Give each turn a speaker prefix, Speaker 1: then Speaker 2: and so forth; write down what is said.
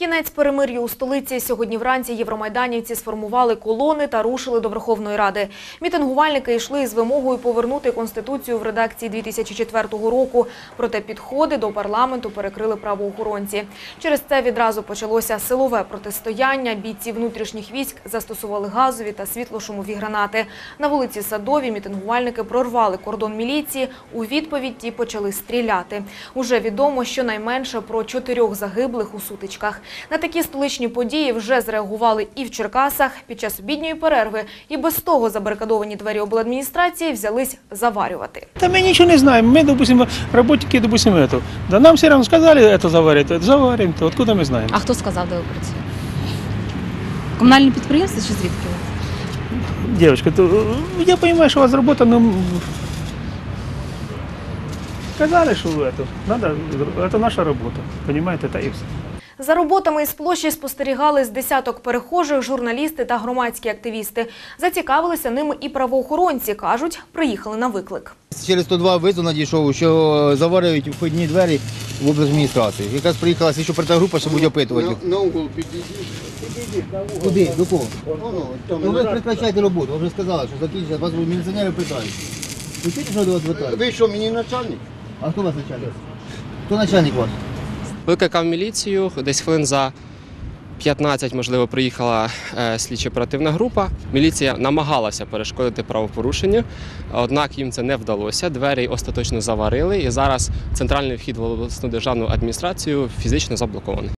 Speaker 1: Кінець перемир'ю у столиці. Сьогодні вранці євромайданівці сформували колони та рушили до Верховної Ради. Мітингувальники йшли з вимогою повернути Конституцію в редакції 2004 року. Проте підходи до парламенту перекрили правоохоронці. Через це відразу почалося силове протистояння. Бійці внутрішніх військ застосували газові та світлошумові гранати. На вулиці Садовій мітингувальники прорвали кордон міліції. У відповідь ті почали стріляти. Уже відомо щонайменше про чотирьох загиблих у сутичках. На такі столичні події вже зреагували і в Черкасах. Під час обідньої перерви і без того забарикадовані двері обладміністрації взялись заварювати.
Speaker 2: Да мы ничего не знаем. Мы, допустим, работники, допустим, это. Да нам все равно сказали это заварить, это заварим. То откуда мы знаем?
Speaker 3: А хто сказав, де ви працюєте? Комунальне підприємство чи звідки? ви?
Speaker 2: Девочка, то, э, я понимаю, что у вас работа, но м, сказали, что это, надо, это наша работа, понимаете, это и все.
Speaker 1: За роботами із площі спостерігали з десяток перехожих, журналісти та громадські активісти. Зацікавилися ними і правоохоронці. Кажуть, приїхали на виклик.
Speaker 4: Через 102 визов надійшов, що заварюють входні двері в облдержадміністрації. Якраз приїхала слідчо-оперативна група, щоб будуть опитувати.
Speaker 5: На, на угол підійдіть.
Speaker 4: Куди? До кого? Ну ви прекращайте роботу, ви вже сказали, що закінчиться, вас міліціонери питають. Ви чуєте, що до вас питають?
Speaker 5: Ви що, мені начальник?
Speaker 4: А хто у вас начальник? Хто начальник ваш?
Speaker 6: Викликав міліцію, десь хвилин за 15, можливо, приїхала е, слідчо-оперативна група. Міліція намагалася перешкодити правопорушенню, однак їм це не вдалося. Двері остаточно заварили, і зараз центральний вхід в обласну державну адміністрацію фізично заблокований.